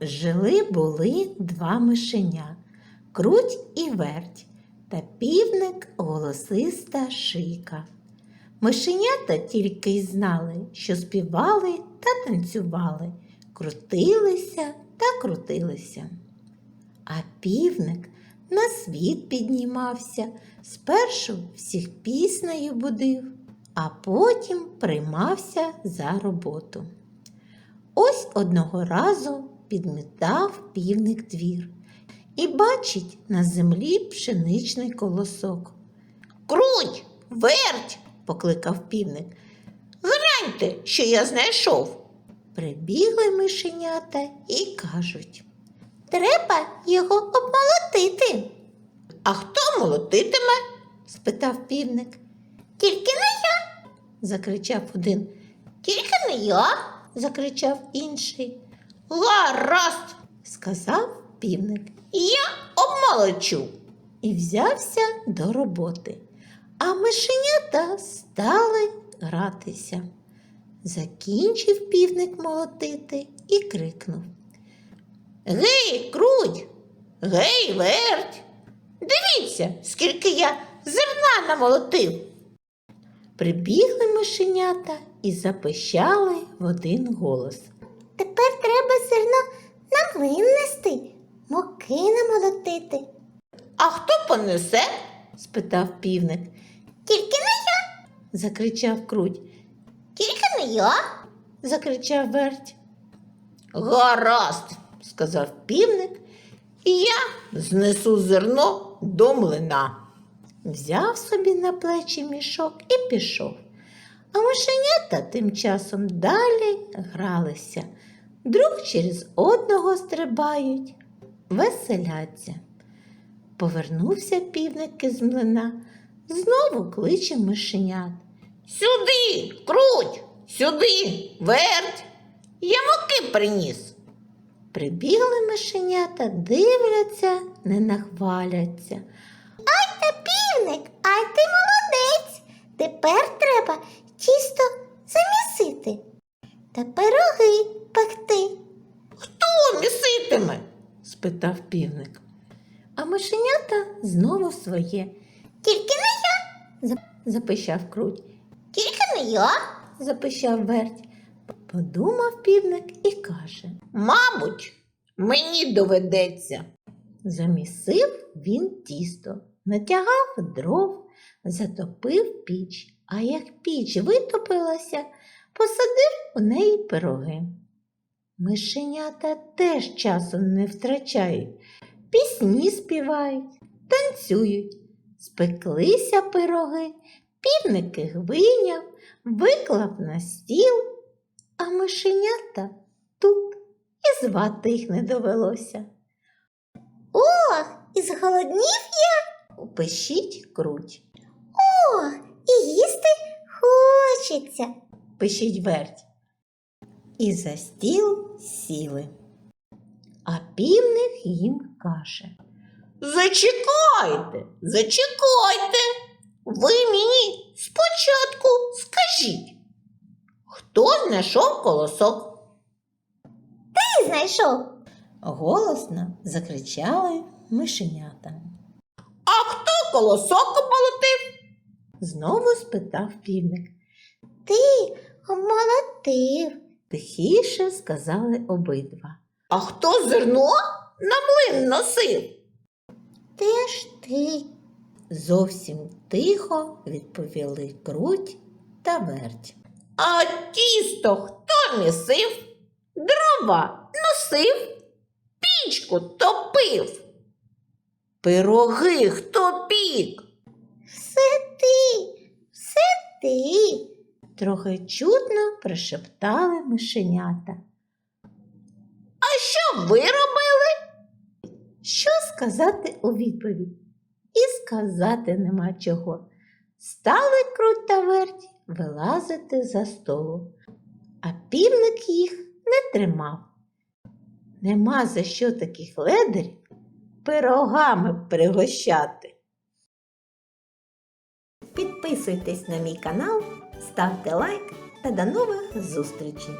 Жили були два мишеня круть і верть та півник голосиста шийка. Мишенята тільки й знали, що співали та танцювали, крутилися та крутилися. А півник на світ піднімався, спершу всіх піснею будив, а потім приймався за роботу. Ось одного разу підмітав півник двір і бачить на землі пшеничний колосок. Круть, верть, покликав півник. Гляньте, що я знайшов. Прибігли мишенята і кажуть. Треба його обмолотити. А хто молотитиме? спитав півник. Тільки не я, закричав один. Тільки не я, закричав інший. Гаразд, сказав півник. Я обмолочу. І взявся до роботи. А мишенята стали гратися. Закінчив півник молотити і крикнув. Гей, круть, гей, верть. Дивіться, скільки я зерна намолотив. Прибігли мишенята і запищали в один голос. Тепер зерно на млин нести, муки намолотити. А хто понесе? спитав півник. Тільки не я. закричав круть. Тільки не я. закричав верть. Гаразд, сказав півник, і я знесу зерно до млина. Взяв собі на плечі мішок і пішов. А мишенята тим часом далі гралися. Друг через одного стрибають, веселяться. Повернувся півник із млина, знову кличе мишенят. Сюди, круть, сюди, верть. Я муки приніс. Прибігли мишенята, дивляться, не нахваляться. Ай та півник, ай ти молодець. Тепер треба тісто та пироги пекти. Хто міситиме? спитав півник. А мишенята знову своє. Тільки не я, запищав круть. Тільки не я, запищав верть. Подумав півник і каже Мабуть, мені доведеться. Замісив він тісто, натягав дров, затопив піч, а як піч витопилася, посадив у неї пироги. Мишенята теж часу не втрачають, пісні співають, танцюють, спеклися пироги, півник їх вийняв, виклав на стіл, а мишенята тут і звати їх не довелося. Ох, і зголоднів я. Пишіть круть. О, і їсти хочеться. Пишіть верть. І за стіл сіли. А півник їм каже. Зачекайте, зачекайте. Ви мені спочатку скажіть, хто знайшов колосок? Ти знайшов. Голосно закричали мишенята. А хто колосок обмолотив? Знову спитав півник. Ти обмолотив, тихіше сказали обидва. А хто зерно на млин носив? Теж ти. Зовсім тихо відповіли круть та верть. А тісто хто місив? Дрова носив, пічку топив. Пироги хто пік? Все ти, все ти. Трохи чутно прошептали мишенята. А що ви робили? Що сказати у відповідь? І сказати нема чого. Стали круть та верть вилазити за столу, а півник їх не тримав. Нема за що таких ледарів пирогами пригощати. Підписуйтесь на мій канал, ставте лайк та до нових зустрічей!